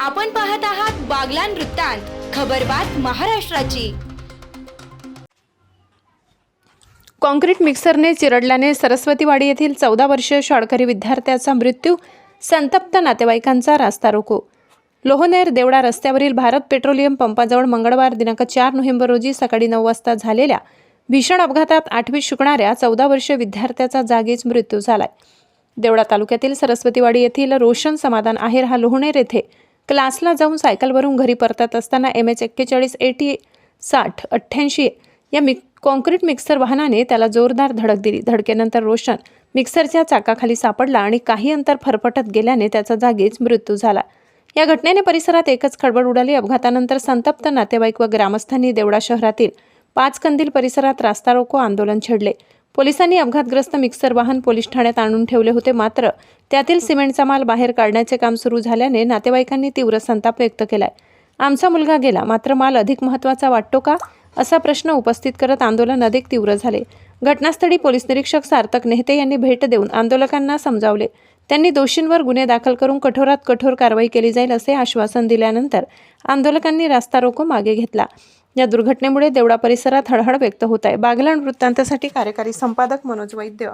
आपण पाहत आहात बागलान वृत्तांत खबरबात महाराष्ट्राची. कॉन्क्रीट मिक्सरने चिरडल्याने सरस्वतीवाडी येथील चौदा वर्षीय शाळकरी विद्यार्थ्याचा मृत्यू संतप्त नातेवाईकांचा रास्ता रोको. लोहनेर देवडा रस्त्यावरील भारत पेट्रोलियम पंपाजवळ मंगळवार दिनांक चार नोव्हेंबर रोजी सकाळी नऊ वाजता झालेल्या भीषण अपघातात आठवीत शिकणाऱ्या चौदा वर्षीय विद्यार्थ्याचा जागीच मृत्यू झालाय. देवडा तालुक्यातील सरस्वतीवाडी येथील रोशन समाधान आहेर हा लोहनेर येथे क्लासला जाऊन सायकलवरून घरी परतत असताना एम एच एक्केचाळीस एटी साठ अठ्ठ्याऐंशी या मिक कॉन्क्रीट मिक्सर वाहनाने त्याला जोरदार धडक दिली. धडकेनंतर रोशन मिक्सरच्या चाकाखाली सापडला आणि काही अंतर फरफटत गेल्याने त्याचा जागीच मृत्यू झाला. या घटनेने परिसरात एकच खळबळ उडाली. अपघातानंतर संतप्त नातेवाईक व ग्रामस्थांनी देवडा शहरातील पाच कंदील परिसरात रास्ता रोको आंदोलन छेडले. पोलिसांनी अपघातग्रस्त मिक्सर वाहन पोलीस ठाण्यात आणून ठेवले होते. मात्र त्यातील सिमेंटचा माल बाहेर काढण्याचे काम सुरू झाल्याने नातेवाईकांनी तीव्र संताप व्यक्त केलाय. आमचा मुलगा गेला. मात्र माल अधिक महत्त्वाचा वाटतो का? असा प्रश्न उपस्थित करत आंदोलन अधिक तीव्र झाले. घटनास्थळी पोलीस निरीक्षक सार्थक नेहते यांनी भेट देऊन आंदोलकांना समजावले. त्यांनी दोषींवर गुन्हे दाखल करून कठोरात कठोर कारवाई केली जाईल असे आश्वासन दिल्यानंतर आंदोलकांनी रास्ता रोको मागे घेतला. या दुर्घटनेमुळे देवडा परिसरात हळहळ व्यक्त होत आहे. बागलाण वृत्तांतासाठी कार्यकारी संपादक मनोज वैद्य.